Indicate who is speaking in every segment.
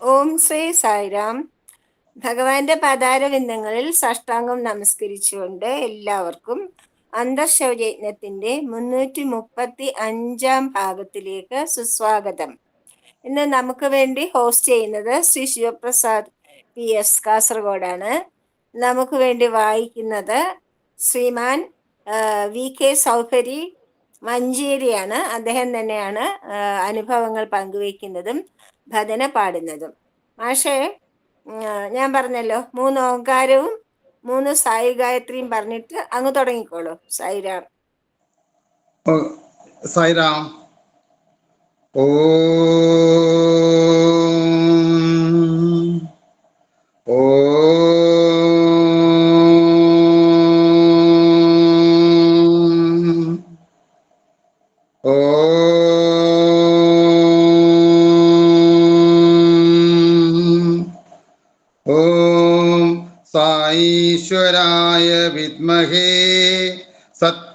Speaker 1: ഓം ശ്രീ സായിരാം. ഭഗവാന്റെ പതാരവിന്ദങ്ങളിൽ സാഷ്ടാംഗം നമസ്കരിച്ചുകൊണ്ട് എല്ലാവർക്കും അന്തർശൗര്യജ്ഞത്തിന്റെ മുന്നൂറ്റി മുപ്പത്തി അഞ്ചാം ഭാഗത്തിലേക്ക് സുസ്വാഗതം. ഇന്ന് നമുക്ക് വേണ്ടി ഹോസ്റ്റ് ചെയ്യുന്നത് ശ്രീ ശിവപ്രസാദ് പി എസ് കാസർഗോഡാണ്. നമുക്ക് വേണ്ടി വായിക്കുന്നത് ശ്രീമാൻ വി കെ സൗഹരി മഞ്ചേരിയാണ്. അദ്ദേഹം തന്നെയാണ് അനുഭവങ്ങൾ പങ്കുവയ്ക്കുന്നതും. ഭജന പാടുന്നതും. മാഷേ ഞാൻ പറഞ്ഞല്ലോ മൂന്ന് ഓങ്കാരവും മൂന്ന് സായി ഗായത്രിയും പറഞ്ഞിട്ട് അങ്ങ് തുടങ്ങിക്കോളൂ. സായിരാം.
Speaker 2: സായിരാം. ഓ.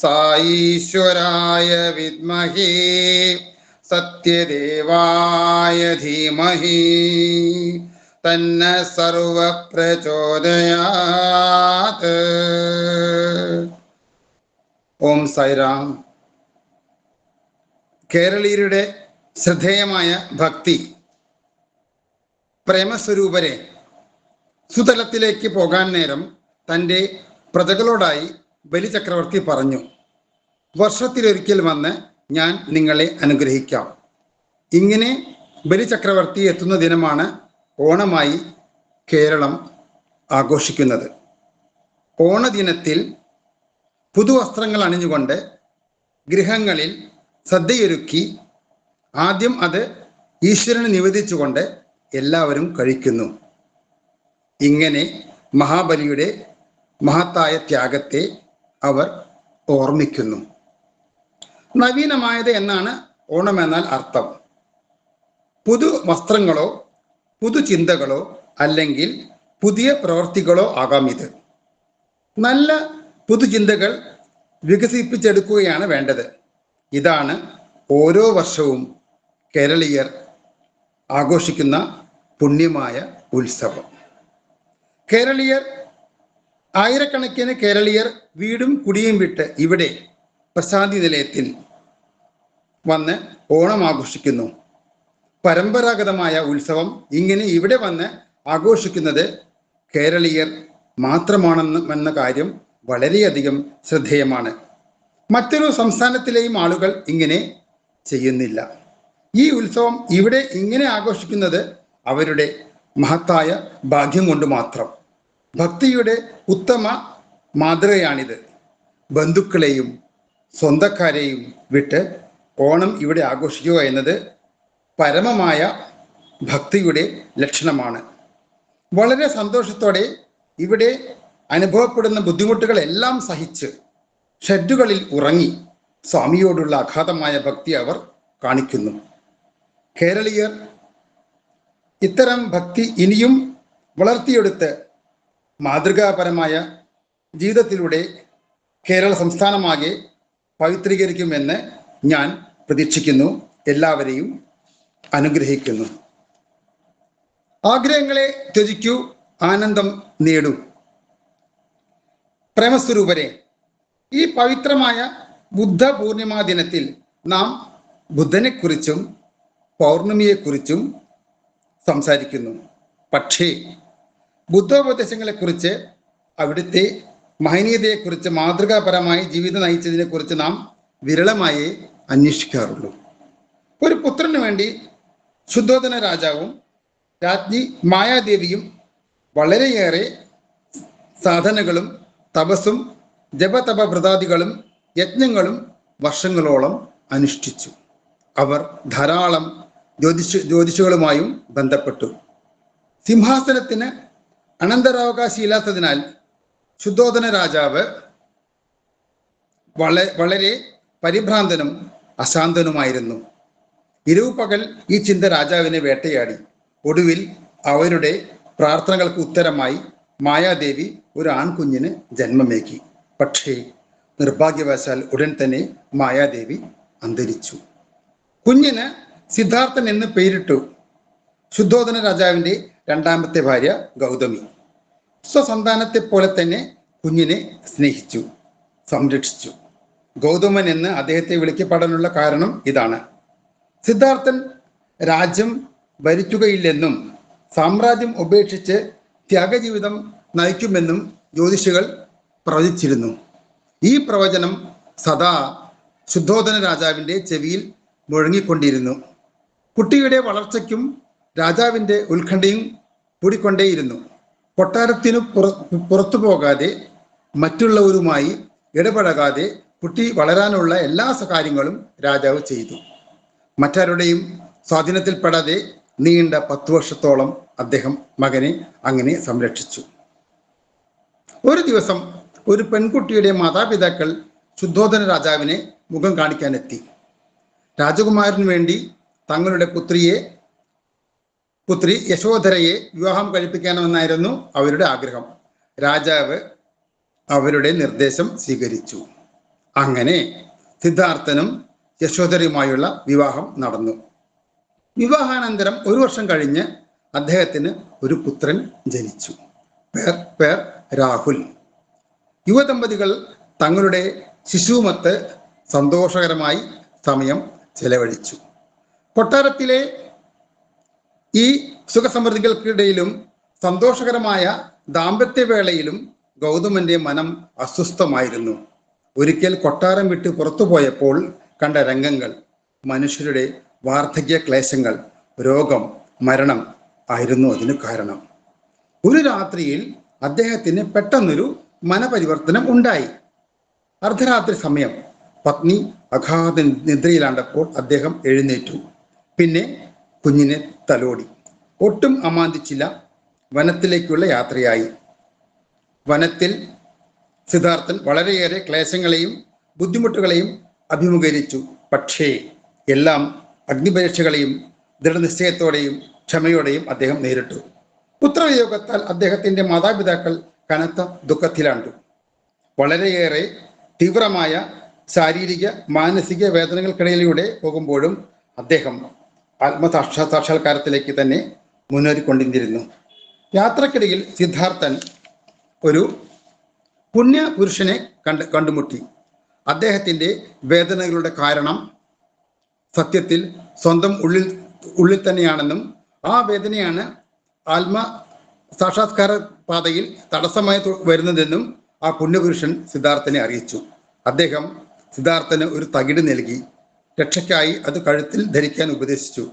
Speaker 2: സായീശ്വരായ വിദ്മഹി സത്യദേവായ ധീമഹി തന്ന സർവപ്രചോദയാത് ഓം സൈറാം കേരളീയരുടെ ശ്രദ്ധേയമായ ഭക്തി പ്രേമസ്വരൂപരെ സുതലത്തിലേക്ക് പോകാൻ നേരം തന്റെ പ്രജകളോടായി ബലിചക്രവർത്തി പറഞ്ഞു. വർഷത്തിലൊരിക്കൽ വന്ന് ഞാൻ നിങ്ങളെ അനുഗ്രഹിക്കാം. ഇങ്ങനെ ബലിചക്രവർത്തി എത്തുന്ന ദിനമാണ് ഓണമായി കേരളം ആഘോഷിക്കുന്നത്. ഓണദിനത്തിൽ പുതുവസ്ത്രങ്ങൾ അണിഞ്ഞുകൊണ്ട് ഗൃഹങ്ങളിൽ സദ്യയൊരുക്കി ആദ്യം അത് ഈശ്വരന് നിവേദിച്ചുകൊണ്ട് എല്ലാവരും കഴിക്കുന്നു. ഇങ്ങനെ മഹാബലിയുടെ മഹത്തായ ത്യാഗത്തെ അവർ ഓർമ്മിക്കുന്നു. നവീനമായത് എന്നാണ് ഓണം എന്നാൽ അർത്ഥം. പുതു വസ്ത്രങ്ങളോ പുതു ചിന്തകളോ അല്ലെങ്കിൽ പുതിയ പ്രവർത്തികളോ ആകാം ഇത്. നല്ല പുതുചിന്തകൾ വികസിപ്പിച്ചെടുക്കുകയാണ് വേണ്ടത്. ഇതാണ് ഓരോ വർഷവും കേരളീയർ ആഘോഷിക്കുന്ന പുണ്യമായ ഉത്സവം. കേരളീയർ ആയിരക്കണക്കിന് കേരളീയർ വീടും കുടിയും വിട്ട് ഇവിടെ പ്രശാന്തി നിലയത്തിൽ വന്ന് ഓണം ആഘോഷിക്കുന്നു. പരമ്പരാഗതമായ ഉത്സവം ഇങ്ങനെ ഇവിടെ വന്ന് ആഘോഷിക്കുന്നത് കേരളീയർ മാത്രമാണെന്ന് എന്ന കാര്യം വളരെയധികം ശ്രദ്ധേയമാണ്. മറ്റൊരു സംസ്ഥാനത്തിലെയും ആളുകൾ ഇങ്ങനെ ചെയ്യുന്നില്ല. ഈ ഉത്സവം ഇവിടെ ഇങ്ങനെ ആഘോഷിക്കുന്നത് അവരുടെ മഹത്തായ ഭാഗ്യം കൊണ്ട് മാത്രം. ഭക്തിയുടെ ഉത്തമ മാതൃകയാണിത്. ബന്ധുക്കളെയും സ്വന്തക്കാരെയും വിട്ട് ഓണം ഇവിടെ ആഘോഷിക്കുക എന്നത് പരമമായ ഭക്തിയുടെ ലക്ഷണമാണ്. വളരെ സന്തോഷത്തോടെ ഇവിടെ അനുഭവപ്പെടുന്ന ബുദ്ധിമുട്ടുകളെല്ലാം സഹിച്ച് ഷെഡുകളിൽ ഉറങ്ങി സ്വാമിയോടുള്ള അഗാധമായ ഭക്തി അവർ കാണിക്കുന്നു. കേരളീയർ ഇത്തരം ഭക്തി ഇനിയും വളർത്തിയെടുത്ത് മാതൃകാപരമായ ജീവിതത്തിലൂടെ കേരള സംസ്ഥാനമാകെ പവിത്രീകരിക്കുമെന്ന് ഞാൻ പ്രതീക്ഷിക്കുന്നു. എല്ലാവരെയും അനുഗ്രഹിക്കുന്നു. ആഗ്രഹങ്ങളെ ത്യജിക്കൂ ആനന്ദം നേടൂ. പ്രേമസ്വരൂപരെ ഈ പവിത്രമായ ബുദ്ധ പൂർണിമാ ദിനത്തിൽ നാം ബുദ്ധനെക്കുറിച്ചും പൗർണമിയെക്കുറിച്ചും സംസാരിക്കുന്നു. പക്ഷേ ബുദ്ധോപദേശങ്ങളെക്കുറിച്ച് അവിടുത്തെ മഹനീയതയെക്കുറിച്ച് മാതൃകാപരമായി ജീവിതം നയിച്ചതിനെക്കുറിച്ച് നാം വിരളമായി അന്വേഷിക്കാറുള്ളൂ. ഒരു പുത്രന് വേണ്ടി ശുദ്ധോധന രാജാവും രാജ്ഞി മായാദേവിയും വളരെയേറെ സാധനകളും തപസ്സും ജപതപ വ്രതാദികളും യജ്ഞങ്ങളും വർഷങ്ങളോളം അനുഷ്ഠിച്ചു. അവർ ധാരാളം ജ്യോതിഷ ജ്യോതിഷുകളുമായും ബന്ധപ്പെട്ടു. സിംഹാസനത്തിന് അനന്തരാവകാശിയില്ലാത്തതിനാൽ ശുദ്ധോധന രാജാവ് വള വളരെ പരിഭ്രാന്തനും അശാന്തനുമായിരുന്നു. ഇരവു പകൽ ഈ ചിന്ത രാജാവിനെ വേട്ടയാടി. ഒടുവിൽ അവരുടെ പ്രാർത്ഥനകൾക്ക് ഉത്തരമായി മായാദേവി ഒരു ആൺകുഞ്ഞിന് ജന്മമേകി. പക്ഷേ നിർഭാഗ്യവശാൽ ഉടൻ തന്നെ മായാദേവി അന്തരിച്ചു. കുഞ്ഞിന് സിദ്ധാർത്ഥൻ എന്ന് പേരിട്ടു ശുദ്ധോധന രാജാവിന്റെ രണ്ടാമത്തെ ഭാര്യ ഗൗതമി. സ്വസന്താനത്തെ പോലെ തന്നെ കുഞ്ഞിനെ സ്നേഹിച്ചു സംരക്ഷിച്ചു. ഗൗതമൻ എന്ന് അദ്ദേഹത്തെ വിളിക്കപ്പെടാനുള്ള കാരണം ഇതാണ്. സിദ്ധാർത്ഥൻ രാജ്യം ഭരിക്കുകയില്ലെന്നും സാമ്രാജ്യം ഉപേക്ഷിച്ച് ത്യാഗജീവിതം നയിക്കുമെന്നും ജ്യോതിഷികൾ പ്രവചിച്ചിരുന്നു. ഈ പ്രവചനം സദാ ശുദ്ധോധന രാജാവിന്റെ ചെവിയിൽ മുഴങ്ങിക്കൊണ്ടിരുന്നു. കുട്ടിയുടെ വളർച്ചയ്ക്കും രാജാവിന്റെ ഉത്കണ്ഠയും കൂടിക്കൊണ്ടേയിരുന്നു. കൊട്ടാരത്തിനു പുറ പുറത്തു പോകാതെ മറ്റുള്ളവരുമായി ഇടപഴകാതെ കുട്ടി വളരാനുള്ള എല്ലാ കാര്യങ്ങളും രാജാവ് ചെയ്തു. മറ്റാരുടെയും സ്വാധീനത്തിൽപ്പെടാതെ നീണ്ട പത്തു വർഷത്തോളം അദ്ദേഹം മകനെ അങ്ങനെ സംരക്ഷിച്ചു. ഒരു ദിവസം ഒരു പെൺകുട്ടിയുടെ മാതാപിതാക്കൾ ശുദ്ധോധന രാജാവിനെ മുഖം കാണിക്കാനെത്തി. രാജകുമാരന് വേണ്ടി തങ്ങളുടെ പുത്രിയെ പുത്രി യശോധരയെ വിവാഹം കഴിപ്പിക്കണമെന്നായിരുന്നു അവരുടെ ആഗ്രഹം. രാജാവ് അവരുടെ നിർദ്ദേശം സ്വീകരിച്ചു. അങ്ങനെ സിദ്ധാർത്ഥനും യശോധരയുമായുള്ള വിവാഹം നടന്നു. വിവാഹാനന്തരം ഒരു വർഷം കഴിഞ്ഞ് അദ്ദേഹത്തിന് ഒരു പുത്രൻ ജനിച്ചു. പേർ പേർ രാഹുൽ. യുവദമ്പതികൾ തങ്ങളുടെ ശിശുവുമത്ത് സന്തോഷകരമായി സമയം ചെലവഴിച്ചു. കൊട്ടാരത്തിലെ ഈ സുഖസമൃദ്ധികൾക്കിടയിലും സന്തോഷകരമായ ദാമ്പത്യവേളയിലും ഗൗതമന്റെ മനം അസ്വസ്ഥമായിരുന്നു. ഒരിക്കൽ കൊട്ടാരം വിട്ട് പുറത്തു പോയപ്പോൾ കണ്ട രംഗങ്ങൾ മനുഷ്യരുടെ വാർദ്ധക്യ ക്ലേശങ്ങൾ രോഗം മരണം ആയിരുന്നു അതിന് കാരണം. ഒരു രാത്രിയിൽ അദ്ദേഹത്തിന് പെട്ടെന്നൊരു മനപരിവർത്തനം ഉണ്ടായി. അർദ്ധരാത്രി സമയം പത്നി അഗാധ നിദ്രയിലാണ്ടപ്പോൾ അദ്ദേഹം എഴുന്നേറ്റു. പിന്നെ കുഞ്ഞിനെ തലോടി. ഒട്ടും അമാന്തിച്ചില്ല. വനത്തിലേക്കുള്ള യാത്രയായി. വനത്തിൽ സിദ്ധാർത്ഥൻ വളരെയേറെ ക്ലേശങ്ങളെയും ബുദ്ധിമുട്ടുകളെയും അഭിമുഖീകരിച്ചു. പക്ഷേ എല്ലാം അഗ്നിപരീക്ഷകളെയും ദൃഢനിശ്ചയത്തോടെയും ക്ഷമയോടെയും അദ്ദേഹം നേരിട്ടു. പുത്രവിയോഗത്താൽ അദ്ദേഹത്തിന്റെ മാതാപിതാക്കൾ കനത്ത ദുഃഖത്തിലാണ്ടു. വളരെയേറെ തീവ്രമായ ശാരീരിക മാനസിക വേദനകൾക്കിടയിലൂടെ പോകുമ്പോഴും അദ്ദേഹം ആത്മസാക്ഷാ സാക്ഷാത്കാരത്തിലേക്ക് തന്നെ മുന്നേറിക്കൊണ്ടിരുന്നു. യാത്രക്കിടയിൽ സിദ്ധാർത്ഥൻ ഒരു പുണ്യ പുരുഷനെ കണ്ട് കണ്ടുമുട്ടി. അദ്ദേഹത്തിന്റെ വേദനകളുടെ കാരണം സത്യത്തിൽ സ്വന്തം ഉള്ളിൽ ഉള്ളിൽ തന്നെയാണെന്നും ആ വേദനയാണ് ആത്മ സാക്ഷാത്കാര പാതയിൽ തടസ്സമായി വരുന്നതെന്നും ആ പുണ്യപുരുഷൻ സിദ്ധാർത്ഥനെ അറിയിച്ചു. അദ്ദേഹം സിദ്ധാർത്ഥന് ഒരു തകിട് നൽകി. രക്ഷയ്ക്കായി അത് കഴുത്തിൽ ധരിക്കാൻ ഉപദേശിച്ചു.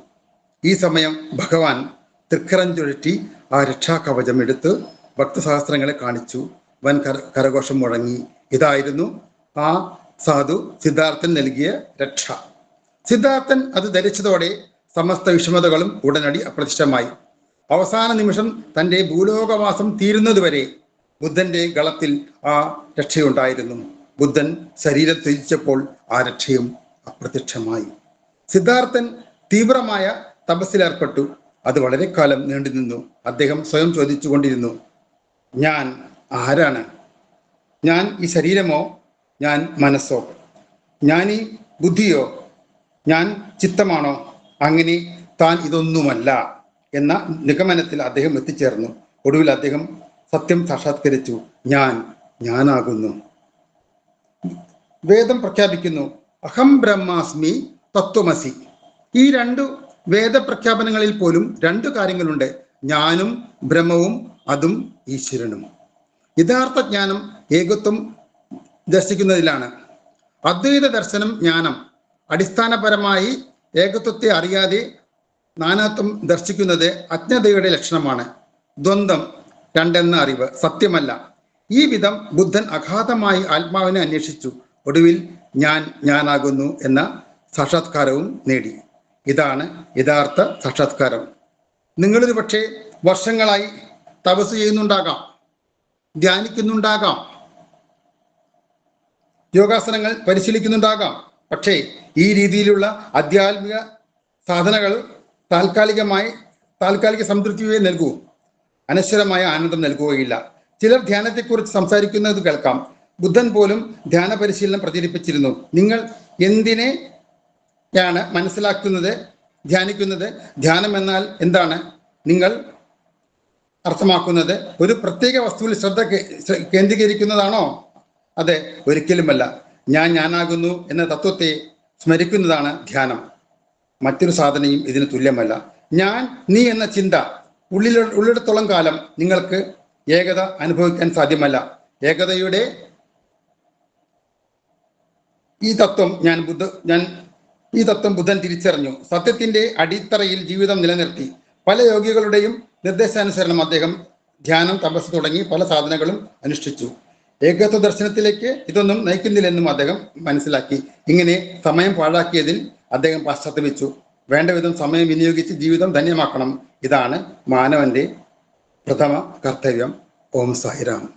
Speaker 2: ഈ സമയം ഭഗവാൻ തൃക്കരം ചുഴറ്റി ആ രക്ഷാകവചം എടുത്ത് ഭക്തസഹസ്രങ്ങളെ കാണിച്ചു. വൻ കര കരഘോഷം മുഴങ്ങി. ഇതായിരുന്നു ആ സാധു സിദ്ധാർത്ഥൻ നൽകിയ രക്ഷ. സിദ്ധാർത്ഥൻ അത് ധരിച്ചതോടെ സമസ്ത വിഷമതകളും ഉടനടി അപ്രത്യക്ഷമായി. അവസാന നിമിഷം തന്റെ ഭൂലോകവാസം തീരുന്നതുവരെ ബുദ്ധന്റെ ഗളത്തിൽ ആ രക്ഷയുണ്ടായിരുന്നു. ബുദ്ധൻ ശരീരം ത്യജിച്ചപ്പോൾ ആ രക്ഷയും അപ്രത്യക്ഷമായി. സിദ്ധാർത്ഥൻ തീവ്രമായ തപസ്സിലേർപ്പെട്ടു. അത് വളരെ കാലം നീണ്ടുനിന്നു. അദ്ദേഹം സ്വയം ചോദിച്ചുകൊണ്ടിരുന്നു ഞാൻ ആരാണ്? ഞാൻ ഈ ശരീരമോ? ഞാൻ മനസ്സോ? ഞാൻ ഈ ബുദ്ധിയോ? ഞാൻ ചിത്തമാണോ? അങ്ങനെ താൻ ഇതൊന്നുമല്ല എന്ന നിഗമനത്തിൽ അദ്ദേഹം എത്തിച്ചേർന്നു. ഒടുവിൽ അദ്ദേഹം സത്യം സാക്ഷാത്കരിച്ചു. ഞാൻ ഞാനാകുന്നു. വേദം പ്രഖ്യാപിക്കുന്നു. അഹം ബ്രഹ്മാസ്മി തത്വമസി. ഈ രണ്ടു വേദപ്രഖ്യാപനങ്ങളിൽ പോലും രണ്ട് കാര്യങ്ങളുണ്ട്. ഞാനും ബ്രഹ്മവും അതും ഈശ്വരനും. യഥാർത്ഥ ജ്ഞാനം ഏകത്വം ദർശിക്കുന്നതിലാണ്. അദ്വൈത ദർശനം ജ്ഞാനം അടിസ്ഥാനപരമായി ഏകത്വത്തെ അറിയാതെ നാനാത്വം ദർശിക്കുന്നത് അജ്ഞതയുടെ ലക്ഷണമാണ്. ദ്വന്ദ്ം രണ്ടെന്ന അറിവ് സത്യമല്ല. ഈ വിധം ബുദ്ധൻ അഗാധമായി ആത്മാവിനെ അന്വേഷിച്ചു. ഒടുവിൽ ഞാൻ ഞാനാകുന്നു എന്ന സാക്ഷാത്കാരവും നേടി. ഇതാണ് യഥാർത്ഥ സാക്ഷാത്കാരം. നിങ്ങളൊരു പക്ഷേ വർഷങ്ങളായി തപസ് ചെയ്യുന്നുണ്ടാകാം. ധ്യാനിക്കുന്നുണ്ടാകാം. യോഗാസനങ്ങൾ പരിശീലിക്കുന്നുണ്ടാകാം. പക്ഷേ ഈ രീതിയിലുള്ള ആധ്യാത്മിക സാധനകൾ താൽക്കാലികമായി താൽക്കാലിക സംതൃപ്തിയെ നൽകൂ. അനശ്വരമായ ആനന്ദം നൽകുകയില്ല. ചിലർ ധ്യാനത്തെക്കുറിച്ച് സംസാരിക്കുന്നത് കേൾക്കാം. ബുദ്ധൻ പോലും ധ്യാന പരിശീലനം പ്രചരിപ്പിച്ചിരുന്നു. നിങ്ങൾ എന്തിനെ ആണ് മനസ്സിലാക്കുന്നത് ധ്യാനിക്കുന്നത്? ധ്യാനം എന്നാൽ എന്താണ്? നിങ്ങൾ അർത്ഥമാക്കുന്നത് ഒരു പ്രത്യേക വസ്തുവിൽ ശ്രദ്ധ കേന്ദ്രീകരിക്കുന്നതാണോ? അതെ ഒരിക്കലുമല്ല. ഞാൻ ഞാനാകുന്നു എന്ന തത്വത്തെ സ്മരിക്കുന്നതാണ് ധ്യാനം. മറ്റൊരു സാധനയും ഇതിന് തുല്യമല്ല. ഞാൻ നീ എന്ന ചിന്ത ഉള്ളിൽ ഉള്ളിടത്തോളം കാലം നിങ്ങൾക്ക് ഏകത അനുഭവിക്കാൻ സാധ്യമല്ല. ഏകതയുടെ ഈ തത്വം ഞാൻ ബുദ്ധ ഞാൻ ഈ തത്വം ബുദ്ധൻ തിരിച്ചറിഞ്ഞു. സത്യത്തിന്റെ അടിത്തറയിൽ ജീവിതം നിലനിർത്തി. പല യോഗികളുടെയും നിർദ്ദേശാനുസരണം അദ്ദേഹം ധ്യാനം തപസ് തുടങ്ങി പല സാധനങ്ങളും അനുഷ്ഠിച്ചു. ഏകത്വ ദർശനത്തിലേക്ക് ഇതൊന്നും നയിക്കുന്നില്ലെന്നും അദ്ദേഹം മനസ്സിലാക്കി. ഇങ്ങനെ സമയം പാഴാക്കിയതിൽ അദ്ദേഹം പശ്ചാത്തപിച്ചു. വേണ്ട വിധം സമയം വിനിയോഗിച്ച് ജീവിതം ധന്യമാക്കണം. ഇതാണ് മാനവന്റെ പ്രഥമ കർത്തവ്യം. ഓം സായിരാം.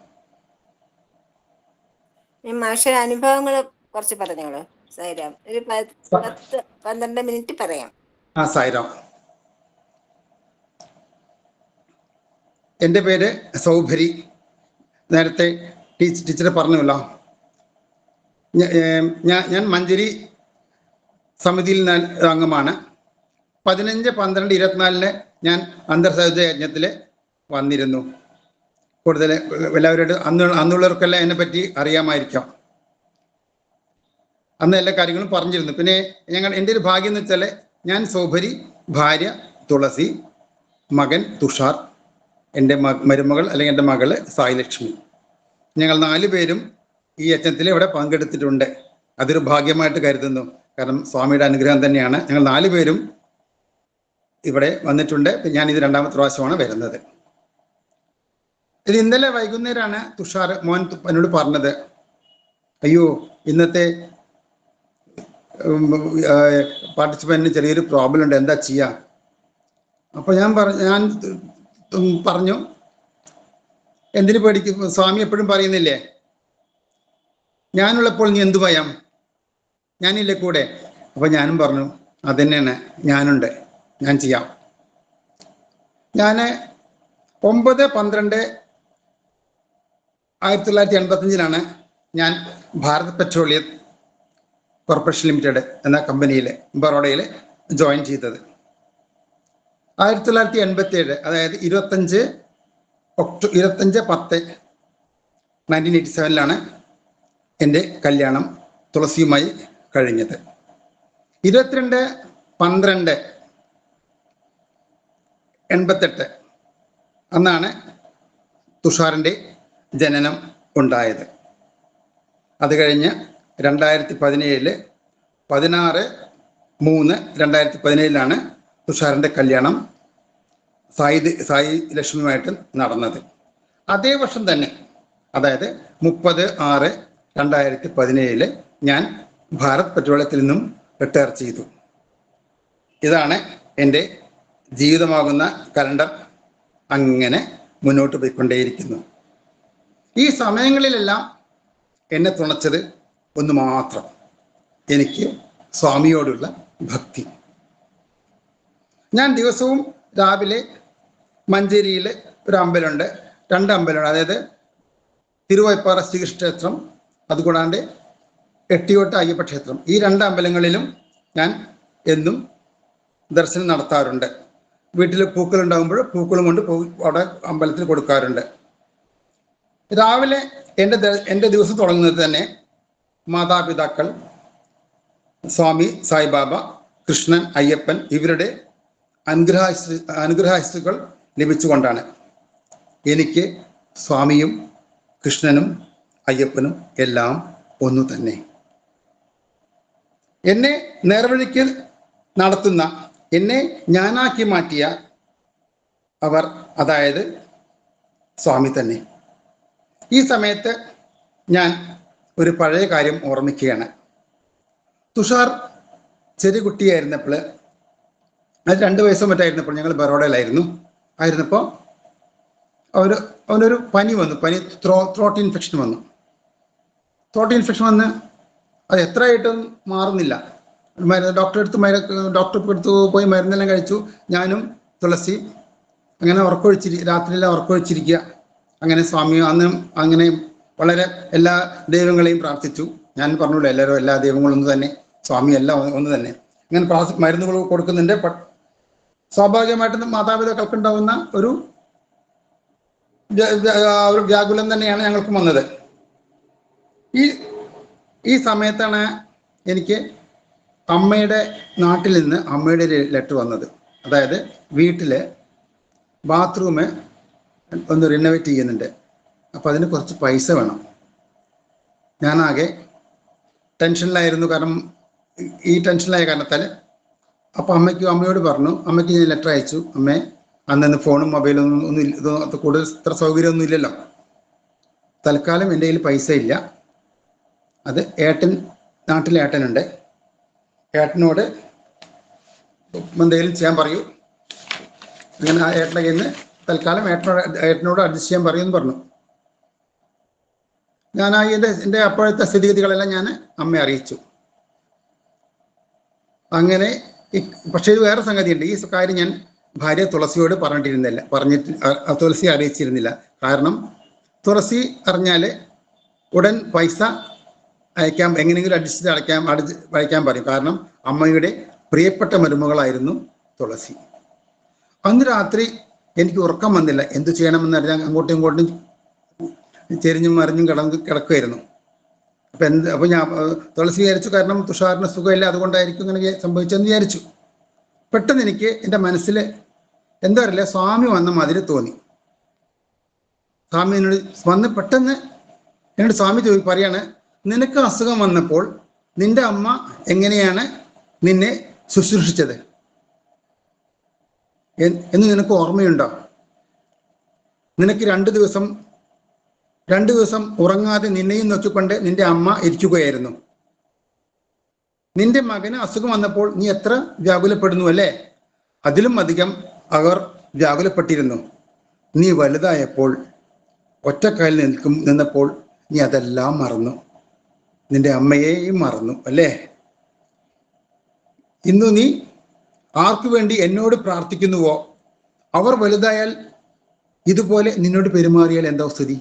Speaker 1: മാഷയുടെ അനുഭവങ്ങൾ കുറച്ച് പറഞ്ഞോളൂ. സായിരാം ഒരു പത്ത് പന്ത്രണ്ട് മിനിറ്റ് പറയാം.
Speaker 2: ആ സായിരാം. എന്റെ പേര് സൗഭരി. നേരത്തെ ടീച്ചർ ടീച്ചർ പറഞ്ഞല്ലോ. ഞാൻ ഞാൻ മഞ്ചേരി സമിതിയിൽ അംഗമാണ്. പതിനഞ്ച് പന്ത്രണ്ട് ഇരുപത്തിനാലിന് ഞാൻ അന്തർസഹോദയ യജ്ഞത്തിൽ വന്നിരുന്നു. കൂടുതൽ എല്ലാവരോടും അന്ന് അന്നുള്ളവർക്കെല്ലാം എന്നെ പറ്റി അറിയാമായിരിക്കാം. അന്ന് എല്ലാ കാര്യങ്ങളും പറഞ്ഞിരുന്നു. പിന്നെ ഞങ്ങൾ എന്റെ ഒരു ഭാഗ്യം എന്ന് വെച്ചാൽ ഞാൻ സൗഭരി ഭാര്യ തുളസി മകൻ തുഷാർ എന്റെ മരുമകൾ അല്ലെങ്കിൽ എന്റെ മകൾ സായിലക്ഷ്മി. ഞങ്ങൾ നാലു പേരും ഈ യജ്ഞത്തിൽ ഇവിടെ പങ്കെടുത്തിട്ടുണ്ട്. അതൊരു ഭാഗ്യമായിട്ട് കരുതുന്നു. കാരണം സ്വാമിയുടെ അനുഗ്രഹം തന്നെയാണ്. ഞങ്ങൾ നാലു പേരും ഇവിടെ വന്നിട്ടുണ്ട്. ഞാൻ ഇത് രണ്ടാമത്തെ പ്രാവശ്യമാണ് വരുന്നത്. ഇത് ഇന്നലെ വൈകുന്നേരമാണ് തുഷാർ മോൻ എന്നോട് പറഞ്ഞത്. അയ്യോ ഇന്നത്തെ പാർട്ടിസിപ്പന്റിന് ചെറിയൊരു പ്രോബ്ലം ഉണ്ട്. എന്താ ചെയ്യാം? അപ്പൊ ഞാൻ പറ ഞാൻ പറഞ്ഞു. എന്തിനു പേടിക്കും? സ്വാമി എപ്പോഴും പറയുന്നില്ലേ? ഞാനുള്ളപ്പോൾ നീ എന്തു ഭയം? ഞാനില്ലേ കൂടെ? അപ്പൊ ഞാനും പറഞ്ഞു അതന്നെയാണ്. ഞാനുണ്ട്. ഞാൻ ചെയ്യാം. ഞാൻ ഒമ്പത് പന്ത്രണ്ട് ആയിരത്തി തൊള്ളായിരത്തി എൺപത്തഞ്ചിലാണ് ഞാൻ ഭാരത് പെട്രോളിയം കോർപ്പറേഷൻ ലിമിറ്റഡ് എന്ന കമ്പനിയിൽ ബറോഡയിൽ ജോയിൻ ചെയ്തത്. ആയിരത്തി തൊള്ളായിരത്തി എൺപത്തി ഏഴ് അതായത് ഇരുപത്തഞ്ച് ഒക്ടോ ഇരുപത്തഞ്ച് പത്ത് നയന്റീൻ എയ്റ്റി സെവനിലാണ് എന്റെ കല്യാണം തുളസിയുമായി കഴിഞ്ഞത്. ഇരുപത്തിരണ്ട് പന്ത്രണ്ട് എൺപത്തെട്ട് അന്നാണ് തുഷാറിന്റെ ജനനം ഉണ്ടായത്. അത് കഴിഞ്ഞ് രണ്ടായിരത്തി പതിനേഴിൽ പതിനാറ് മൂന്ന് രണ്ടായിരത്തി പതിനേഴിലാണ് തുഷാറിന്റെ കല്യാണം സായി സായി ലക്ഷ്മിയുമായിട്ട് നടന്നത്. അതേ വർഷം തന്നെ അതായത് മുപ്പത് ആറ് രണ്ടായിരത്തി പതിനേഴിൽ ഞാൻ ഭാരത് പെട്രോളിയത്തിൽ നിന്നും റിട്ടയർ ചെയ്തു. ഇതാണ് എന്റെ ജീവിതമാകുന്ന കലണ്ടർ അങ്ങനെ മുന്നോട്ട് പോയിക്കൊണ്ടേയിരിക്കുന്നു. ഈ സമയങ്ങളിലെല്ലാം എന്നെ തുണച്ചത് ഒന്ന് മാത്രം എനിക്ക് സ്വാമിയോടുള്ള ഭക്തി. ഞാൻ ദിവസവും രാവിലെ മഞ്ചേരിയിൽ ഒരു അമ്പലമുണ്ട്. രണ്ട് അമ്പലമുണ്ട്. അതായത് തിരുവൈപ്പാറ ശ്രീകൃഷ്ണ ക്ഷേത്രം അതുകൂടാണ്ട് എട്ടിയോട്ട് അയ്യപ്പ ക്ഷേത്രം. ഈ രണ്ട് അമ്പലങ്ങളിലും ഞാൻ എന്നും ദർശനം നടത്താറുണ്ട്. വീട്ടിൽ പൂക്കൾ ഉണ്ടാകുമ്പോൾ പൂക്കളും കൊണ്ട് അവിടെ അമ്പലത്തിൽ കൊടുക്കാറുണ്ട്. രാവിലെ എന്റെ എന്റെ ദിവസം തുടങ്ങുന്നത് തന്നെ മാതാപിതാക്കൾ സ്വാമി സായിബാബ കൃഷ്ണൻ അയ്യപ്പൻ ഇവരുടെ അനുഗ്രഹ അനുഗ്രഹാശിസുകൾ ലഭിച്ചുകൊണ്ടാണ് എനിക്ക് സ്വാമിയും കൃഷ്ണനും അയ്യപ്പനും എല്ലാം ഒന്നു തന്നെ. എന്നെ നേർവഴിക്ക് നടത്തുന്ന എന്നെ ഞാനാക്കി മാറ്റിയ അവർ അതായത് സ്വാമി തന്നെ. ഈ സമയത്ത് ഞാൻ ഒരു പഴയ കാര്യം ഓർമ്മിക്കുകയാണ്. തുഷാർ ചെറിയ കുട്ടിയായിരുന്നപ്പോൾ അത് രണ്ട് വയസ്സോ മറ്റായിരുന്നപ്പോൾ ഞങ്ങൾ ബറോഡയിലായിരുന്നു. ആയിരുന്നപ്പോൾ അവർ അവനൊരു പനി വന്നു. പനി ത്രോ ത്രോട്ട് ഇൻഫെക്ഷൻ വന്നു. ത്രോട്ട് ഇൻഫെക്ഷൻ വന്ന് അത് എത്രയായിട്ടും മാറുന്നില്ല. മരുന്ന് ഡോക്ടറെ അടുത്ത് മരുന്ന് ഡോക്ടറെ അടുത്ത് പോയി മരുന്നെല്ലാം കഴിച്ചു. ഞാനും തുളസി അങ്ങനെ ഉറക്കൊഴിച്ചിരി രാത്രിയെല്ലാം ഉറക്കൊഴിച്ചിരിക്കുക. അങ്ങനെ സ്വാമി അന്ന് അങ്ങനെ വളരെ എല്ലാ ദൈവങ്ങളെയും പ്രാർത്ഥിച്ചു. ഞാൻ പറഞ്ഞുള്ളൂ എല്ലാവരും എല്ലാ ദൈവങ്ങളും ഒന്ന് തന്നെ. സ്വാമി എല്ലാം ഒന്ന് തന്നെ. അങ്ങനെ പ്രാർത്ഥി മരുന്നുകൾ കൊടുക്കുന്നുണ്ട്. സ്വാഭാവികമായിട്ടും മാതാപിതാക്കൾക്ക് ഉണ്ടാവുന്ന ഒരു ഒരു വ്യാകുലം തന്നെയാണ് ഞങ്ങൾക്ക് വന്നത്. ഈ ഈ സമയത്താണ് എനിക്ക് അമ്മയുടെ നാട്ടിൽ നിന്ന് അമ്മയുടെ ഒരു ലെറ്റർ വന്നത്. അതായത് വീട്ടിൽ ബാത്റൂം ഒന്ന് റിനോവേറ്റ് ചെയ്യുന്നുണ്ട്. അപ്പോൾ അതിന് കുറച്ച് പൈസ വേണം. ഞാനാകെ ടെൻഷനിലായിരുന്നു കാരണം ഈ ടെൻഷനിലായ കാരണത്താൽ അപ്പോൾ അമ്മയ്ക്ക് അമ്മയോട് പറഞ്ഞു അമ്മയ്ക്ക് ഞാൻ ലെറ്റർ അയച്ചു. അമ്മ അന്നന്ന് ഫോണും മൊബൈലും ഒന്നും ഒന്നും കൂടുതൽ ഇത്ര സൗകര്യമൊന്നും ഇല്ലല്ലോ. തൽക്കാലം എന്റെ കയ്യിൽ പൈസ ഇല്ല. അത് ഏട്ടൻ നാട്ടിലെ ഏട്ടനുണ്ട്. ഏട്ടനോട് എന്തെങ്കിലും ചെയ്യാൻ പറയൂ. അങ്ങനെ ആ ഏട്ടന്റെ കയ്യിൽ നിന്ന് തൽക്കാലം ഏട്ടനോട് ഏട്ടനോട് അഡ്ജസ്റ്റ് ചെയ്യാൻ പറയുമെന്ന് പറഞ്ഞു. ഞാൻ ആ എന്റെ എന്റെ അപ്പോഴത്തെ സ്ഥിതിഗതികളെല്ലാം ഞാൻ അമ്മയെ അറിയിച്ചു. അങ്ങനെ പക്ഷേ ഇത് വേറെ സംഗതിയുണ്ട്. ഈ കാര്യം ഞാൻ ഭാര്യ തുളസിയോട് പറഞ്ഞിട്ടിരുന്നില്ല. പറഞ്ഞിട്ട് തുളസി അറിയിച്ചിരുന്നില്ല. കാരണം തുളസി അറിഞ്ഞാൽ ഉടൻ പൈസ അയക്കാം എങ്ങനെയെങ്കിലും അഡ്ജസ്റ്റ് അടയ്ക്കാം അടച്ച് അയക്കാൻ പറയും. കാരണം അമ്മയുടെ പ്രിയപ്പെട്ട മരുമകളായിരുന്നു തുളസി. അന്ന് രാത്രി എനിക്ക് ഉറക്കം വന്നില്ല. എന്ത് ചെയ്യണമെന്ന് അറിയാൻ അങ്ങോട്ടും ഇങ്ങോട്ടും ചെരിഞ്ഞും മറിഞ്ഞും കിടന്ന് കിടക്കുമായിരുന്നു അപ്പൊ എന്ത് അപ്പൊ ഞാൻ തുളസി വിചാരിച്ചു കാരണം തുഷാറിന് സുഖമില്ല അതുകൊണ്ടായിരിക്കും ഇങ്ങനെ വിചാ- സംഭവിച്ചെന്ന് വിചാരിച്ചു. പെട്ടെന്ന് എനിക്ക് എന്റെ മനസ്സിൽ എന്താ അറിയില്ല സ്വാമി വന്ന മാതിരി തോന്നി. സ്വാമി എന്നോട് വന്ന് പെട്ടെന്ന് എന്നോട് സ്വാമി ചോദി പറയാണ് നിനക്ക് അസുഖം വന്നപ്പോൾ നിന്റെ അമ്മ എങ്ങനെയാണ് നിന്നെ ശുശ്രൂഷിച്ചത്? എന്ന് നിനക്ക് ഓർമ്മയുണ്ടോ? നിനക്ക് രണ്ട് ദിവസം രണ്ടു ദിവസം ഉറങ്ങാതെ നിന്നെയും നോക്കിക്കൊണ്ട് നിന്റെ അമ്മ ഇരിക്കുകയായിരുന്നു. നിന്റെ മകന് അസുഖം വന്നപ്പോൾ നീ എത്ര വ്യാകുലപ്പെടുന്നു അല്ലേ? അതിലും അധികം അവർ വ്യാകുലപ്പെട്ടിരുന്നു. നീ വലുതായപ്പോൾ ഒറ്റക്കാലിൽ നിൽക്കും നിന്നപ്പോൾ നീ അതെല്ലാം മറന്നു. നിന്റെ അമ്മയെയും മറന്നു അല്ലേ? ഇന്നു നീ ആർക്കു വേണ്ടി എന്നോട് പ്രാർത്ഥിക്കുന്നുവോ? അവർ വലുതായാൽ ഇതുപോലെ നിന്നോട് പെരുമാറിയാൽ എന്താ സ്ഥിതി?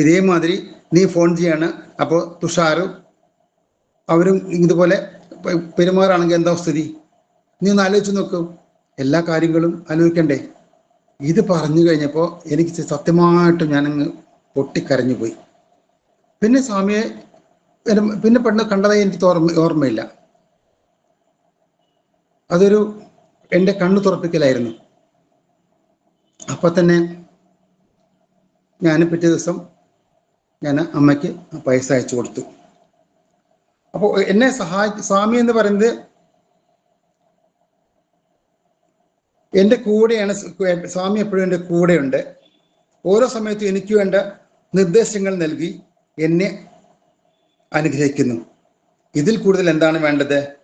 Speaker 2: ഇതേമാതിരി നീ ഫോൺ ചെയ്യാണ്. അപ്പോൾ തുഷാറും അവരും ഇതുപോലെ പെരുമാറാണെങ്കിൽ എന്താ സ്ഥിതി? നീ ഒന്ന് ആലോചിച്ച് നോക്കൂ. എല്ലാ കാര്യങ്ങളും ആലോചിക്കണ്ടേ? ഇത് പറഞ്ഞു കഴിഞ്ഞപ്പോൾ എനിക്ക് സത്യമായിട്ടും ഞാനങ്ങ് പൊട്ടിക്കരഞ്ഞു പോയി. പിന്നെ സ്വാമിയെ പിന്നെ പെണ്ണ് കണ്ടതായി എനിക്ക് ഓർമ്മ ഓർമ്മയില്ല. അതൊരു എന്റെ കണ്ണു തുറപ്പിക്കലായിരുന്നു. അപ്പൊ തന്നെ ഞാൻ പിറ്റേ ദിവസം ഞാൻ അമ്മയ്ക്ക് പൈസ അയച്ചു കൊടുത്തു. അപ്പോൾ എന്നെ സഹായി സ്വാമി എന്ന് പറയുന്നത് എന്റെ കൂടെയാണ് സ്വാമി എപ്പോഴും എന്റെ കൂടെയുണ്ട്. ഓരോ സമയത്തും എനിക്ക് വേണ്ട നിർദ്ദേശങ്ങൾ നൽകി എന്നെ അനുഗ്രഹിക്കുന്നു. ഇതിൽ കൂടുതൽ എന്താണ് വേണ്ടത്?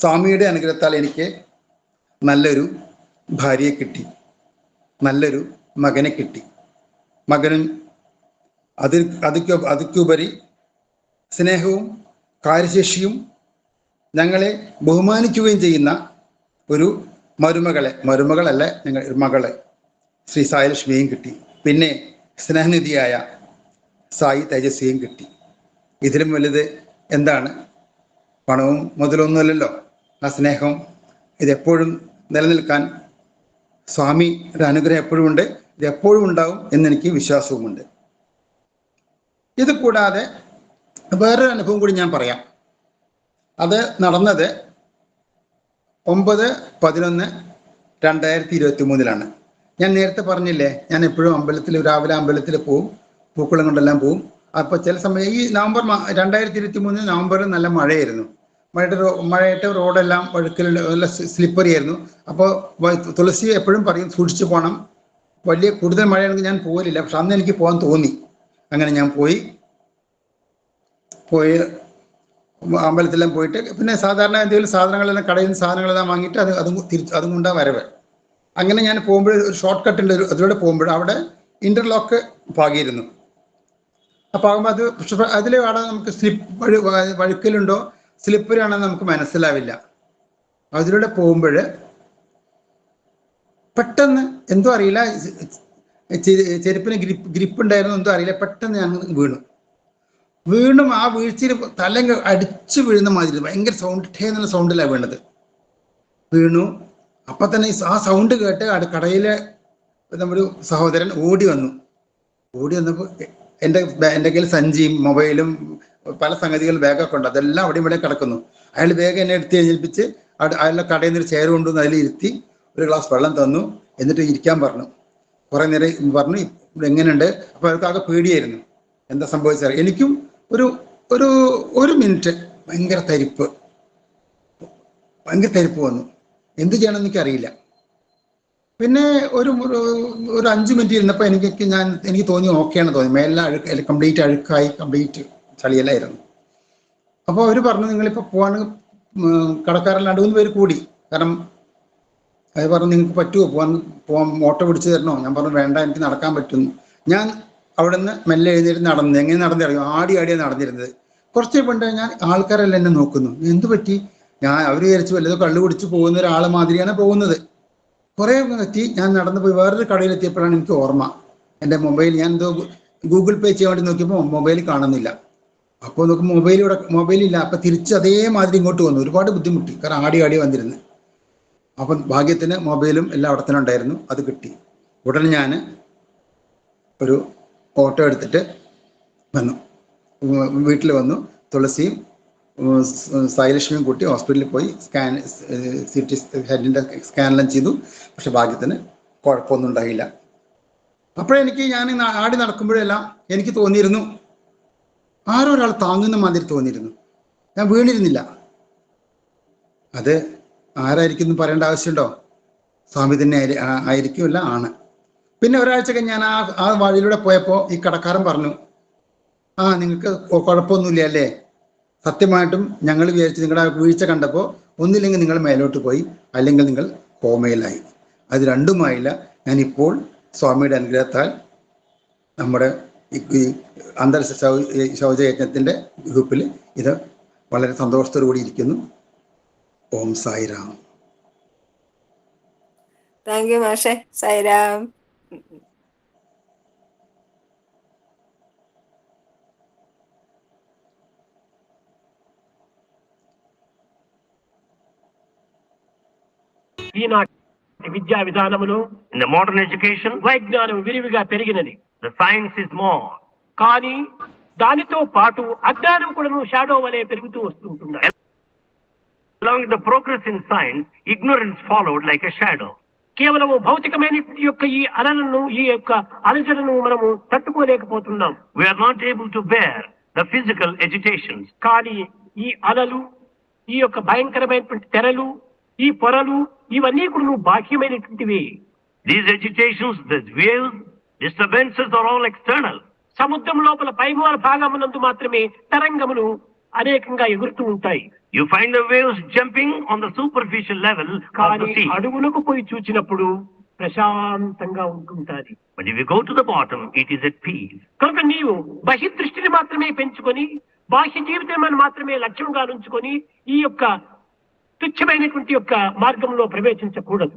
Speaker 2: സ്വാമിയുടെ അനുഗ്രഹത്താൽ എനിക്ക് നല്ലൊരു ഭാര്യയെ കിട്ടി. നല്ലൊരു മകനെ കിട്ടി. മകനും അതിൽ അതിക്ക് അതിക്കുപരി സ്നേഹവും കാര്യശേഷിയും ഞങ്ങളെ ബഹുമാനിക്കുകയും ചെയ്യുന്ന ഒരു മരുമകളെ മരുമകളല്ല ഞങ്ങൾ മകളെ ശ്രീ സായലക്ഷ്മിയും കിട്ടി. പിന്നെ സ്നേഹനിധിയായ സായി തേജസ്വിയും കിട്ടി. ഇതിലും വലുത് എന്താണ്? പണവും മുതലൊന്നുമല്ലല്ലോ. ആ സ്നേഹം ഇതെപ്പോഴും നിലനിൽക്കാൻ സ്വാമിയുടെ അനുഗ്രഹം എപ്പോഴും ഉണ്ട് ഇത് എപ്പോഴും ഉണ്ടാവും എന്നെനിക്ക് വിശ്വാസവുമുണ്ട്. ഇത് കൂടാതെ വേറൊരു അനുഭവം കൂടി ഞാൻ പറയാം. അത് നടന്നത് ഒമ്പത് പതിനൊന്ന് രണ്ടായിരത്തി ഇരുപത്തി മൂന്നിലാണ് ഞാൻ നേരത്തെ പറഞ്ഞില്ലേ ഞാൻ എപ്പോഴും അമ്പലത്തിൽ രാവിലെ അമ്പലത്തിൽ പോവും പൂക്കളം കൊണ്ടെല്ലാം പോവും. അപ്പോൾ ചില സമയം ഈ നവംബർ രണ്ടായിരത്തി ഇരുപത്തി മൂന്ന് നവംബറിൽ നല്ല മഴയായിരുന്നു. മഴയുടെ മഴയായിട്ട് റോഡെല്ലാം ഒഴുക്കൽ നല്ല സ്ലിപ്പറി ആയിരുന്നു. അപ്പോൾ തുളസി എപ്പോഴും പറയും സൂക്ഷിച്ചു പോകണം വലിയ കൂടുതൽ മഴയാണെങ്കിൽ ഞാൻ പോകലില്ല. പക്ഷെ അന്ന് എനിക്ക് പോകാൻ തോന്നി. അങ്ങനെ ഞാൻ പോയി. പോയി അമ്പലത്തിലെല്ലാം പോയിട്ട് പിന്നെ സാധാരണ എന്തെങ്കിലും സാധനങ്ങളെല്ലാം കടയിൽ നിന്ന് സാധനങ്ങളെല്ലാം വാങ്ങിയിട്ട് അത് അതും തിരിച്ച് അതും കൊണ്ടാ വരവ്. അങ്ങനെ ഞാൻ പോകുമ്പോൾ ഒരു ഷോർട്ട് കട്ട് ഉണ്ട് ഒരു- അതിലൂടെ പോകുമ്പോൾ അവിടെ ഇന്റർലോക്ക് പാകിയിരുന്നു. അപ്പൊ ആകുമ്പോൾ അത് അതിലെ അവിടെ നമുക്ക് സ്ലിപ്പ് വഴി വഴുക്കലുണ്ടോ? സ്ലിപ്പറാണെന്ന് നമുക്ക് മനസ്സിലാവില്ല. അതിലൂടെ പോകുമ്പോൾ പെട്ടെന്ന് എന്തോ അറിയില്ല. ചെരുപ്പിന് ഗ്രിപ്പ് ഗ്രിപ്പ് ഉണ്ടായിരുന്നു എന്തോ അറിയില്ല. പെട്ടെന്ന് ഞാൻ വീണു. വീണ്ടും ആ വീഴ്ചയിൽ തല അടിച്ചു വീഴുന്ന മാതിരി ഭയങ്കര സൗണ്ട് ടേ എന്നുള്ള സൗണ്ടിലാണ് വീണത്. വീണു. അപ്പൊ തന്നെ ആ സൗണ്ട് കേട്ട് അടു കടയിലെ നമ്മുടെ സഹോദരൻ ഓടി വന്നു. ഓടി വന്നപ്പോൾ എന്റെ എന്റെ കയ്യിൽ സഞ്ചിയും മൊബൈലും പല സംഗതികൾ ബാഗൊക്കെ ഉണ്ട്. അതെല്ലാം അവിടെ ഇവിടെ കിടക്കുന്നു. അയാൾ വേഗം എന്നെ എടുത്ത് കഴിഞ്ഞിപ്പിച്ച് അയാളുടെ കടയിൽ നിന്ന് ഒരു ചെയർ കൊണ്ടുവന്ന് അതിൽ ഇരുത്തി ഒരു ഗ്ലാസ് വെള്ളം തന്നു. എന്നിട്ട് ഇരിക്കാൻ പറഞ്ഞു. കുറെ നേരം പറഞ്ഞു എങ്ങനെയുണ്ട്? അപ്പൊ അവർക്ക് ആകെ പേടിയായിരുന്നു. എന്താ സംഭവിച്ചത് എനിക്കും ഒരു ഒരു ഒരു മിനിറ്റ് ഭയങ്കര തരിപ്പ്. ഭയങ്കര തരിപ്പ് വന്നു. എന്ത് ചെയ്യണമെന്ന് എനിക്കറിയില്ല. പിന്നെ ഒരു ഒരു അഞ്ച് മിനിറ്റ് ഇരുന്നപ്പോൾ എനിക്ക് ഞാൻ എനിക്ക് തോന്നി ഓക്കെയാണ് തോന്നി. മേലെല്ലാം അഴുക്ക് കംപ്ലീറ്റ് അഴുക്കായി കംപ്ലീറ്റ് ചളിയല്ലായിരുന്നു. അപ്പോൾ അവർ പറഞ്ഞു നിങ്ങളിപ്പോൾ കടക്കാരൻ രണ്ട് മൂന്ന് പേര് കൂടി. കാരണം അത് പറഞ്ഞു നിങ്ങൾക്ക് പറ്റുമോ? പോവാൻ പോവാൻ ഓട്ടോ പിടിച്ചു തരണോ? ഞാൻ പറഞ്ഞു വേണ്ട എനിക്ക് നടക്കാൻ പറ്റുന്നു. ഞാൻ അവിടെ നിന്ന് മെല്ലെ എഴുന്നേറ്റ് നടന്നു എങ്ങനെ നടന്നിറങ്ങും ആടി ആടിയാണ് നടന്നിരുന്നത്. കുറച്ച് പണ്ട് ഞാൻ ആൾക്കാരെല്ലാം എന്നെ നോക്കുന്നു. എന്ത് പറ്റി? ഞാൻ അവർ വിചാരിച്ചു വല്ലതും കള്ളു കുടിച്ച് പോകുന്ന ഒരാളെ മാതിരിയാണ് പോകുന്നത്. കുറെ എത്തി ഞാൻ നടന്നു പോയി. വേറൊരു കടയിലെത്തിയപ്പോഴാണ് എനിക്ക് ഓർമ്മ. എന്റെ മൊബൈൽ ഞാൻ എന്തോ ഗൂഗിൾ പേ ചെയ്യാൻ വേണ്ടി നോക്കിയപ്പോൾ മൊബൈൽ കാണുന്നില്ല. അപ്പോൾ നോക്കും മൊബൈൽ ഇവിടെ മൊബൈൽ ഇല്ല. അപ്പൊ തിരിച്ച് അതേമാതിരി ഇങ്ങോട്ട് വന്നു. ഒരുപാട് ബുദ്ധിമുട്ടി. കാരണം ആടി ആടി വന്നിരുന്നു. അപ്പം ഭാഗ്യത്തിന് മൊബൈലും എല്ലാം അവിടെ തന്നെ ഉണ്ടായിരുന്നു. അത് കിട്ടി. ഉടനെ ഞാൻ ഒരു ഓട്ടോ എടുത്തിട്ട് വന്നു. വീട്ടിൽ വന്നു. തുളസിയും സായിലക്ഷ്മിയും കൂട്ടി ഹോസ്പിറ്റലിൽ പോയി സ്കാൻ സി ടി ഹെഡിന്റെ സ്കാനെല്ലാം ചെയ്തു. പക്ഷെ ഭാഗ്യത്തിന് കുഴപ്പമൊന്നും ഉണ്ടായില്ല. അപ്പോഴെനിക്ക് ഞാൻ ആടി നടക്കുമ്പോഴെല്ലാം എനിക്ക് തോന്നിയിരുന്നു ആരോ ഒരാൾ താങ്ങുന്ന മാതിരി തോന്നിയിരുന്നു. ഞാൻ വീണിരുന്നില്ല. അത് ആരായിരിക്കും എന്ന് പറയേണ്ട ആവശ്യമുണ്ടോ? സ്വാമി തന്നെ ആയിരി- ആയിരിക്കുമല്ല ആണ്. പിന്നെ ഒരാഴ്ച ഞാൻ ആ ആ വഴിയിലൂടെ പോയപ്പോൾ ഈ കടക്കാരൻ പറഞ്ഞു ആ നിങ്ങൾക്ക് കുഴപ്പമൊന്നുമില്ല അല്ലേ? സത്യമായിട്ടും ഞങ്ങൾ വിചാരിച്ച് നിങ്ങളുടെ വീഴ്ച കണ്ടപ്പോൾ ഒന്നില്ലെങ്കിൽ നിങ്ങൾ മേലോട്ട് പോയി അല്ലെങ്കിൽ നിങ്ങൾ കോമയിലായി. അത് രണ്ടുമായില്ല. ഞാൻ ഇപ്പോൾ സ്വാമിയുടെ അനുഗ്രഹത്താൽ നമ്മുടെ ഈ അന്തർ ശൗചയജ്ഞത്തിന്റെ ഗ്രൂപ്പിൽ ഇത് വളരെ സന്തോഷത്തോടു കൂടി ഇരിക്കുന്നു. ఓం సాయిరామ్.
Speaker 1: థ్యాంక్ యూ మాషే సాయిరామ్
Speaker 3: ఈనాటి విద్యా విధానములు
Speaker 4: ఇన్ ద మోడర్న్ ఎడ్యుకేషన్
Speaker 3: వైజ్ఞానం విరివిగా పెరిగినది.
Speaker 4: ద సైన్స్ ఇస్ మోర్
Speaker 3: కానీ దానితో పాటు అజ్ఞానం కూడా షాడో వలె పెరుగుతూ వస్తుంటున్నాయి
Speaker 4: along the progress in science ignorance followed like a
Speaker 3: కేవలం భౌతికమైన యొక్క ఈ అలలను ఈ యొక్క అలసలను మనము తట్టుకోలేకపోతున్నాం.
Speaker 4: We are not able to bear the physical education
Speaker 3: కానీ ఈ అలలు ఈ యొక్క భయంకరమైనటువంటి తెరలు ఈ పొరలు ఇవన్నీ కూడా బాహ్యమైనటువంటివి.
Speaker 4: These education disturbances are all external
Speaker 3: సముద్రం లోపల పైమూల భాగమున్నందు మాత్రమే తరంగములు అనేకంగా ఎగురుతూ ఉంటాయి.
Speaker 4: You find the waves jumping on the superficial level
Speaker 3: కానీ అడుగులకు పోయి చూచినప్పుడు ప్రశాంతంగా ఉంటుంది.
Speaker 4: But if you go to the bottom it is at peace
Speaker 3: కనుక నీవు బహి దృష్టిని మాత్రమే పెంచుకొని బాహ్య మనం మాత్రమే లక్ష్యంగా ఉంచుకొని ఈ యొక్క తుచ్చమైనటువంటి యొక్క మార్గంలో ప్రవేశించకూడదు.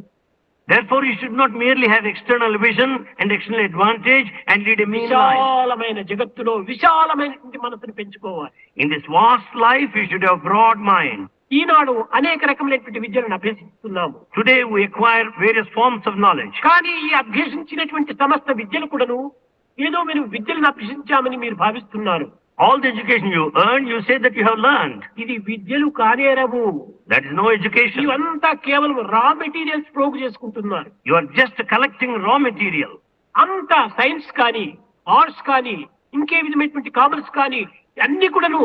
Speaker 4: Therefore, you should not merely have external vision and external advantage and lead a mean life.
Speaker 3: విశాలమైన జగత్తులో విశాలమైనటువంటి మనసును పెంచుకోవాలి
Speaker 4: In this vast life, you should have broad mind.
Speaker 3: ఈనాడు అనేక రకమైనటువంటి విద్యలను అభ్యసిస్తున్నాము
Speaker 4: Today, we acquire various forms of knowledge.
Speaker 3: కానీ ఈ అభ్యసించినటువంటి సమస్త విద్యలు కూడాను ఏదో మీరు విద్యలను అభ్యసించామని మీరు భావిస్తున్నారు
Speaker 4: All the education you earn, you say that you have learned.
Speaker 3: ఇది విద్యలు కానేరవు
Speaker 4: That is no education.
Speaker 3: ఇవంతా కేవలం రా మెటీరియల్స్ ప్రోగు చేసుకుంటున్నారు
Speaker 4: You are just collecting raw material.
Speaker 3: అంతా సైన్స్ కానీ ఆర్ట్స్ కానీ ఇంకే విధమైనటువంటి కామర్స్ కానీ అన్ని కూడాను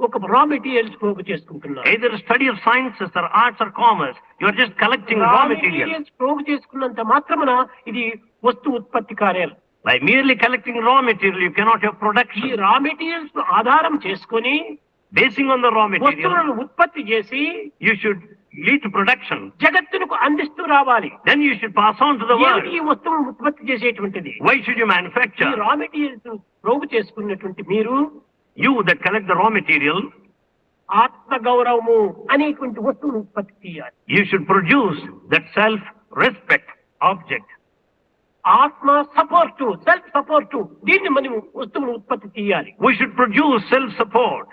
Speaker 3: ఒక రా మెటీరియల్స్ ప్రోగు చేసుకుంటున్నారు
Speaker 4: Either study of sciences or arts or commerce, you are just collecting
Speaker 3: raw
Speaker 4: raw material.
Speaker 3: Materials ప్రోగు చేసుకున్నంత మాత్రమున ఇది వస్తు ఉత్పత్తి కార్యాలు
Speaker 4: by merely collecting raw material you cannot have production ఈ
Speaker 3: రా మెటీరియల్స్ ఆధారం చేసుకొని
Speaker 4: basing on the raw material
Speaker 3: ఉత్పత్తి చేసి
Speaker 4: యూ షుడ్ లీడ్ ప్రొడక్షన్
Speaker 3: జగత్తునకు అందిస్తూ రావాలి.
Speaker 4: Then you should pass on to
Speaker 3: the world ఈ వస్తువు ఉత్పత్తి చేసేటువంటిది?
Speaker 4: Why should you manufacture
Speaker 3: raw materials ప్రోగు చేసుకున్నటువంటి మీరు
Speaker 4: you that collect the raw material
Speaker 3: ఆత్మ గౌరవము అనేటువంటి వస్తువును ఉత్పత్తి చేయాలి.
Speaker 4: You should produce that self respect object
Speaker 3: ఆత్మ సపోర్ట్ సెల్ఫ్ సపోర్ట్. దీన్ని మనం వస్తువులు ఉత్పత్తి చేయాలి.
Speaker 4: We should produce self support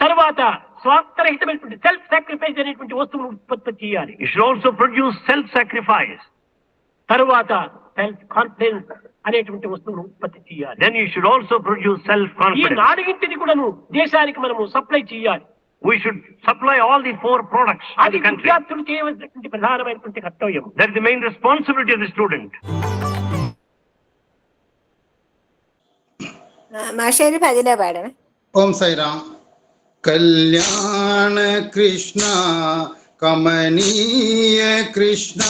Speaker 3: తర్వాత స్వార్థరహితమైనటువంటి సెల్ఫ్ సాక్రిఫైస్ అనేటువంటి వస్తువులు ఉత్పత్తి చేయాలి.
Speaker 4: You should also produce self sacrifice
Speaker 3: తర్వాత సెల్ఫ్ కాన్ఫిడెన్స్ అనేటువంటి వస్తువులు ఉత్పత్తి చేయాలి.
Speaker 4: Then you should also produce
Speaker 3: self
Speaker 4: confidence ఈ
Speaker 3: నాలుగింటిని కూడాను దేశానికి మనము సప్లై చేయాలి.
Speaker 4: We should supply all the four products to
Speaker 3: అది
Speaker 4: the country.
Speaker 3: విద్యార్థులు చేయవలసినటువంటి ప్రధానమైనటువంటి కర్తవ్యం
Speaker 4: That's the main responsibility of the student.
Speaker 1: മാഷൊരു ഭജന പാടണേ
Speaker 2: ഓം സൈറാം കല്യാണ കൃഷ്ണ കമനീയ കൃഷ്ണ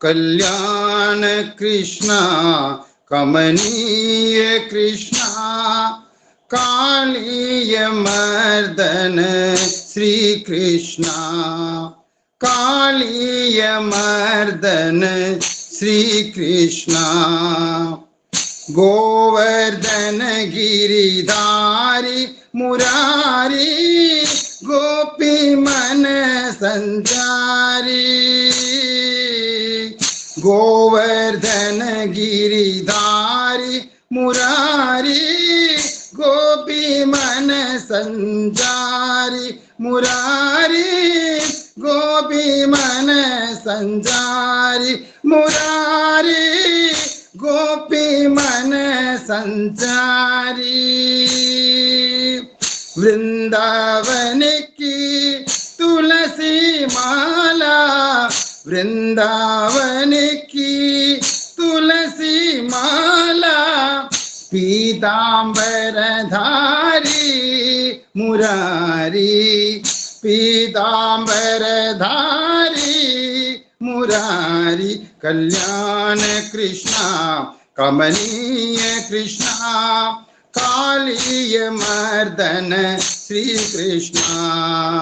Speaker 2: കല്യാണ കൃഷ്ണ കമനീയ കൃഷ്ണ കാളിയ मदन मर्दन श्री कृष्णा गोवर्धन गिरिधारी मुरारी गोपी मन संचारी गोवर्धन गिरिधारी मुरारी मन संजारी, मुरारी, गोपी मन संजारी, मुरारी, गोपी मन संजारी। वृंदावन की तुलसी माला, वृंदावन की तुलसी माला पीतांबर धारी मुरारी। पीतांबर धारी मुरारी। कल्याण कृष्णा, कमनीय कृष्णा, कालीय मर्दन श्री कृष्णा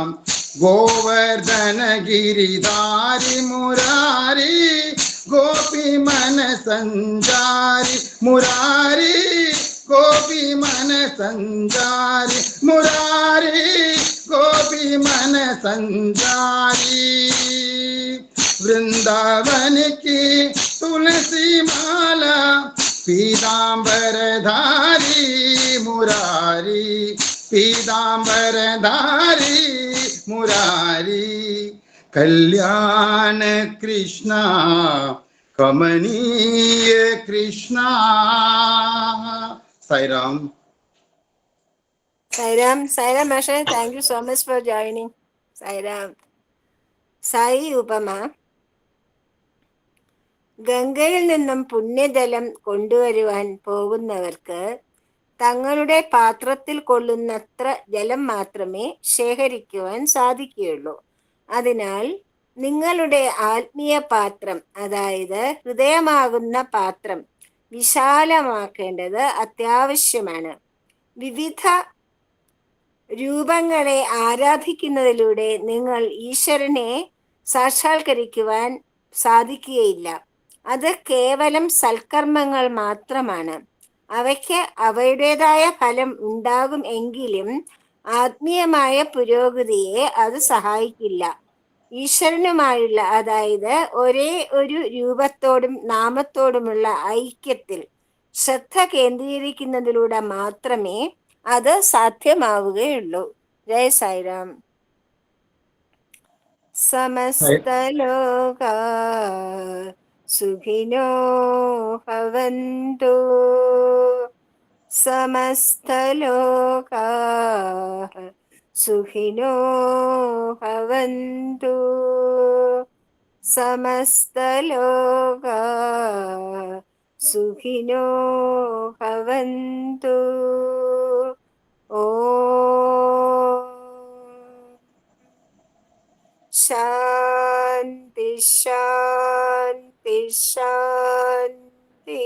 Speaker 2: गोवर्धन गिरिधारी, मुरारी। गोपी मन संजारी, मुरारी, गोपी मन संजारी, मुरारी, गोपी मन संजारी। वृंदावन की तुलसी माला, पीतांबर धारी, मुरारी, पीतांबर धारी, मुरारी। കല്യാണ കൃഷ്ണ കമനീയ കൃഷ്ണ. സൈറാം.
Speaker 1: സൈറാം സൈറാം മാഷേ thank you so much for joining Sairam. Sai Upama. ഗംഗയിൽ നിന്നും പുണ്യജലം കൊണ്ടുവരുവാൻ പോകുന്നവർക്ക് തങ്ങളുടെ പാത്രത്തിൽ കൊള്ളുന്നത്ര ജലം മാത്രമേ ശേഖരിക്കുവാൻ സാധിക്കുകയുള്ളൂ. അതിനാൽ നിങ്ങളുടെ ആത്മീയ പാത്രം അതായത് ഹൃദയമാകുന്ന പാത്രം വിശാലമാക്കേണ്ടത് അത്യാവശ്യമാണ്. വിവിധ രൂപങ്ങളെ ആരാധിക്കുന്നതിലൂടെ നിങ്ങൾ ഈശ്വരനെ സാക്ഷാത്കരിക്കുവാൻ സാധിക്കുകയില്ല. അത് കേവലം സൽക്കർമ്മങ്ങൾ മാത്രമാണ്. അവയ്ക്ക് അവയുടേതായ ഫലം ഉണ്ടാകും എങ്കിലും ആത്മീയമായ പുരോഗതിയെ അത് സഹായിക്കില്ല. ഈശ്വരനുമായുള്ള അതായത് ഒരേ ഒരു രൂപത്തോടും നാമത്തോടുമുള്ള ഐക്യത്തിൽ ശ്രദ്ധ കേന്ദ്രീകരിക്കുന്നതിലൂടെ മാത്രമേ അത് സാധ്യമാവുകയുള്ളൂ. ജയ സായിരാം സമസ്തലോക സുഖിനോ ഭവന്തു. സമസ്തലോക സുഖിനോ ഭവന്തു. സമസ്തലോക സുഖിനോ ഭവന്തു. ഓ ശാന്തി ശാന്തി ശാന്തി.